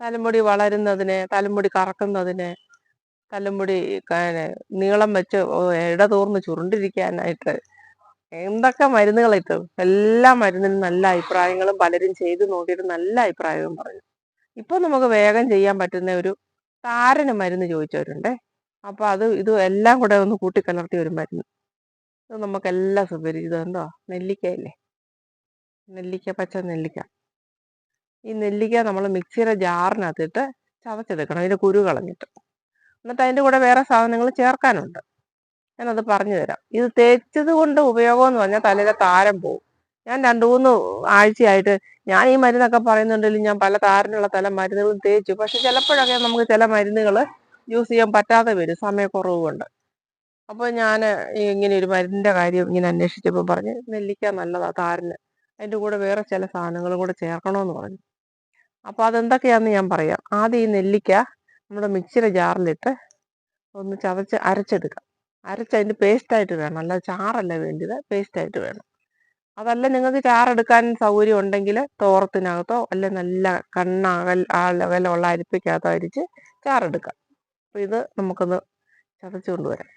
തലമുടി വളരുന്നതിന് തലമുടി കറക്കുന്നതിന് തലമുടി നീളം വെച്ച് ഇടതൂർന്ന് ചുരുണ്ടിരിക്കാനായിട്ട് എന്തൊക്കെ മരുന്നുകളിട്ടു എല്ലാ മരുന്നിനും നല്ല അഭിപ്രായങ്ങളും പലരും ചെയ്തു നോക്കിയിട്ട് നല്ല അഭിപ്രായവും പറഞ്ഞു. ഇപ്പൊ നമുക്ക് വേഗം ചെയ്യാൻ പറ്റുന്ന ഒരു താരന് മരുന്ന് ചോദിച്ചവരുണ്ടേ. അപ്പൊ അത് ഇത് എല്ലാം കൂടെ ഒന്ന് കൂട്ടിക്കലർത്തിയ ഒരു മരുന്ന്. ഇത് നമുക്കെല്ലാം സുപരിചിതം എന്തോ? നെല്ലിക്കയില്ലേ? നെല്ലിക്ക പച്ച നെല്ലിക്ക. ഈ നെല്ലിക്ക നമ്മൾ മിക്സിയുടെ ജാറിനകത്തിട്ട് ചതച്ചെടുക്കണം അതിന്റെ കുരു കളഞ്ഞിട്ട്. എന്നിട്ട് അതിന്റെ കൂടെ വേറെ സാധനങ്ങൾ ചേർക്കാനുണ്ട്. ഞാനത് പറഞ്ഞു തരാം ഇത് തേച്ചത് കൊണ്ട് ഉപയോഗം എന്ന് പറഞ്ഞാൽ തലയിലെ താരം പോവും. ഞാൻ രണ്ടു മൂന്ന് ആഴ്ചയായിട്ട് ഞാൻ ഈ മരുന്നൊക്കെ പറയുന്നുണ്ടെങ്കിലും ഞാൻ പല താരനുള്ള തല മരുന്നുകളും തേച്ചു. പക്ഷെ ചിലപ്പോഴൊക്കെ നമുക്ക് ചില മരുന്നുകൾ യൂസ് ചെയ്യാൻ പറ്റാതെ വരും സമയക്കുറവ് കൊണ്ട്. അപ്പോൾ ഞാൻ ഇങ്ങനെ ഒരു മരുന്നിന്റെ കാര്യം ഇങ്ങനെ അന്വേഷിച്ചപ്പോൾ പറഞ്ഞ് നെല്ലിക്ക നല്ലതാണ് താരന്. അതിന്റെ കൂടെ വേറെ ചില സാധനങ്ങളും കൂടെ ചേർക്കണമെന്ന് പറഞ്ഞു. അപ്പോൾ അതെന്തൊക്കെയാന്ന് ഞാൻ പറയാം. ആദ്യം ഈ നെല്ലിക്ക നമ്മുടെ മിക്സിയുടെ ജാറിലിട്ട് ഒന്ന് ചതച്ച് അരച്ചെടുക്കാം അരച്ച് അതിന്റെ പേസ്റ്റ് ആയിട്ട് വേണം. അല്ലാതെ ചാറല്ല വേണ്ടത്. പേസ്റ്റായിട്ട് വേണം. അതല്ല നിങ്ങൾക്ക് ചാറെടുക്കാൻ സൗകര്യം ഉണ്ടെങ്കിൽ തോറത്തിനകത്തോ അല്ലെ നല്ല കണ്ണ അകൽ ആ ലെവലുള്ള അരിപ്പയ്ക്കകത്തോ അരിച്ച് ചാറെടുക്കാം അപ്പോൾ ഇത് നമുക്കൊന്ന് ചതച്ച് കൊണ്ടുവരാം.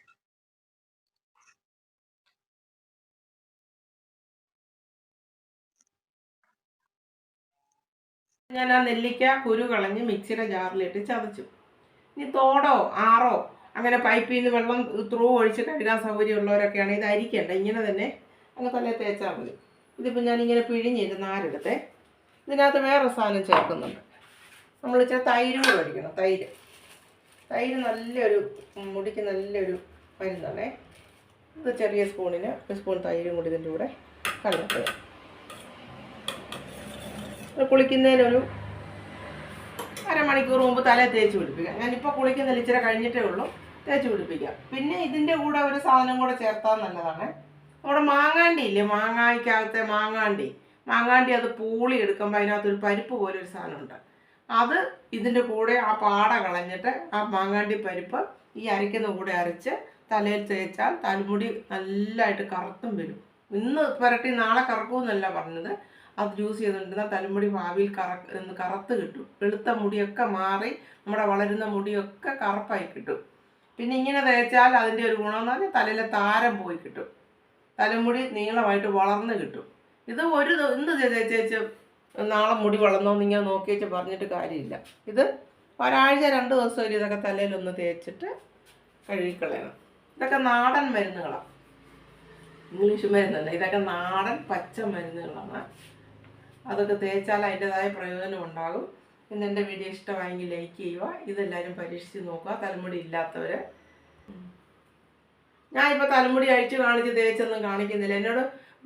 ഞാൻ ആ നെല്ലിക്ക കുരു കളഞ്ഞ് മിക്സിയുടെ ജാറിലിട്ട് ചതച്ചു. ഇനി തോടോ ആറോ അങ്ങനെ പൈപ്പിൽ നിന്ന് വെള്ളം ത്രൂ ഒഴിച്ച് കഴുകാൻ സൗകര്യമുള്ളവരൊക്കെയാണ്. ഇത് അരിക്കണ്ട. ഇങ്ങനെ തന്നെ അങ്ങ് തന്നെ തേച്ചാൽ മതി. ഇതിപ്പോൾ ഞാനിങ്ങനെ പിഴിഞ്ഞിട്ട് നാരെടുത്തെ. ഇതിനകത്ത് വേറെ സാധനം ചേർക്കുന്നുണ്ട്. നമ്മൾ ഇച്ചിരി തൈര് കൂടെ ഒഴിക്കണം. തൈര്. തൈര് നല്ലൊരു മുടിക്ക് നല്ലൊരു മരുന്നാണേ. ഇത് ചെറിയ സ്പൂണിന് ഒരു സ്പൂൺ തൈരും കൂടി ഇതിന്റെ കൂടെ കലർത്തുക കുളിക്കുന്നതിനൊരു അരമണിക്കൂർ മുമ്പ് തല തേച്ച് പിടിപ്പിക്കാം. ഞാനിപ്പോൾ കുളിക്കുന്നില്ല ഇച്ചിരി കഴിഞ്ഞിട്ടേ ഉള്ളൂ. തേച്ച് പിടിപ്പിക്കാം. പിന്നെ ഇതിന്റെ കൂടെ ഒരു സാധനം കൂടെ ചേർത്താൽ നല്ലതാണ്. നമ്മുടെ മാങ്ങാണ്ടി ഇല്ലേ? മാങ്ങായ്ക്കകത്തെ മാങ്ങാണ്ടി. മാങ്ങാണ്ടി അത് പൂളി എടുക്കുമ്പോൾ അതിനകത്തൊരു പരിപ്പ് പോലെ ഒരു സാധനമുണ്ട് അത് ഇതിന്റെ കൂടെ ആ പാട കളഞ്ഞിട്ട് ആ മാങ്ങാണ്ടി പരിപ്പ് ഈ അരയ്ക്കുന്ന കൂടെ അരച്ച് തലയിൽ തേച്ചാൽ തലമുടി നല്ലതായിട്ട് കറുത്തും വരും. ഇന്ന് പുരട്ടി നാളെ കറക്കുമെന്നല്ല പറഞ്ഞത്. അത് യൂസ് ചെയ്തിട്ടുണ്ടെന്നാൽ തലമുടി ഭാവിയിൽ കറ കറുത്ത് കിട്ടും. വെളുത്ത മുടിയൊക്കെ മാറി നമ്മുടെ വളരുന്ന മുടിയൊക്കെ കറുപ്പായി കിട്ടും. പിന്നെ ഇങ്ങനെ തേച്ചാൽ അതിന്റെ ഒരു ഗുണം എന്ന് പറഞ്ഞാൽ തലയിലെ താരം പോയി കിട്ടും. തലമുടി നീളമായിട്ട് വളർന്ന് കിട്ടും. ഇത് ഒരു എന്ത് തേച്ചേച്ച് നാളെ മുടി വളർന്നോന്ന് ഇങ്ങനെ നോക്കി വെച്ച് പറഞ്ഞിട്ട് കാര്യമില്ല. ഇത് ഒരാഴ്ച രണ്ട് ദിവസം ഒരു ഇതൊക്കെ തലയിലൊന്ന് തേച്ചിട്ട് കഴുകിക്കളയണം. ഇതൊക്കെ നാടൻ മരുന്നുകളാണ് ഇംഗ്ലീഷ് മരുന്നല്ല ഇതൊക്കെ നാടൻ പച്ച മരുന്നുകളാണ്. അതൊക്കെ തേച്ചാൽ അതിന്റെതായ പ്രയോജനം ഉണ്ടാകും. ഇന്ന് എന്റെ വീഡിയോ ഇഷ്ടമായെങ്കിൽ ലൈക്ക് ചെയ്യുക. ഇതെല്ലാവരും പരീക്ഷിച്ച് നോക്കുക. തലമുടി ഇല്ലാത്തവർ ഞാനിപ്പോൾ തലമുടി അഴിച്ച് കാണിച്ച് തേച്ചൊന്നും കാണിക്കുന്നില്ല. എന്നോട്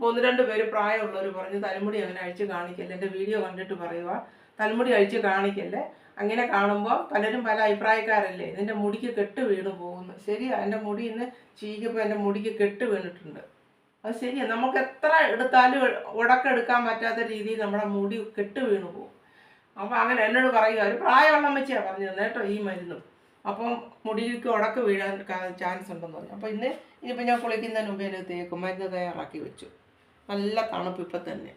ഒന്ന് രണ്ട് പേര് പ്രായമുള്ളവർ പറഞ്ഞു തലമുടി അങ്ങനെ അഴിച്ച് കാണിക്കല്ലേ? എന്റെ വീഡിയോ കണ്ടിട്ട് പറയുക. തലമുടി അഴിച്ച് കാണിക്കല്ലേ? അങ്ങനെ കാണുമ്പോൾ പലരും പല അഭിപ്രായക്കാരല്ലേ ഇതിന്റെ മുടിക്ക് കെട്ട് വീണ് പോകുന്നു. ശരിയാ എന്റെ മുടി ഇന്ന് ചീകിപ്പോൾ എന്റെ മുടിക്ക് കെട്ട് വീണിട്ടുണ്ട്. അത് ശരിയാ. നമുക്ക് എത്ര എടുത്താലും ഉടക്കെടുക്കാൻ പറ്റാത്ത രീതിയിൽ നമ്മുടെ മുടി കെട്ട് വീണു പോകും. അപ്പോൾ അങ്ങനെ എന്നോട് പറയുക ഒരു പ്രായമുള്ള അമ്മച്ചിയാണ് പറഞ്ഞു തന്നെ കേട്ടോ ഈ മരുന്നും. അപ്പം മുടിക്ക് ഉടക്ക് വീഴാൻ ചാൻസ് ഉണ്ടെന്ന് പറഞ്ഞു. അപ്പോൾ ഇന്ന് ഇനിയിപ്പോൾ ഞാൻ കുളിക്കുന്നതിന് മുമ്പേ തേക്കും മരുന്ന് തയ്യാറാക്കി വെച്ചു. നല്ല തണുപ്പ് ഇപ്പം തന്നെ.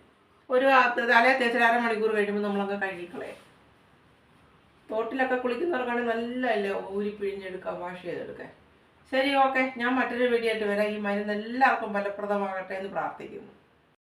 ഒരു തലേ തേച്ചിൽ അരമണിക്കൂർ കഴിയുമ്പോൾ നമ്മളൊക്കെ കഴുകിക്കളയും. തോട്ടിലൊക്കെ കുളിക്കുന്നവർക്കാണെങ്കിൽ നല്ല അല്ലേ ഊരി പിഴിഞ്ഞെടുക്കുക വാഷ് ചെയ്തെടുക്കാൻ ശരി ഓക്കെ. ഞാൻ മറ്റൊരു വീഡിയോ ആയിട്ട് വരാം. ഈ മരുന്ന് എല്ലാവർക്കും ഫലപ്രദമാകട്ടെ എന്ന് പ്രാർത്ഥിക്കുന്നു.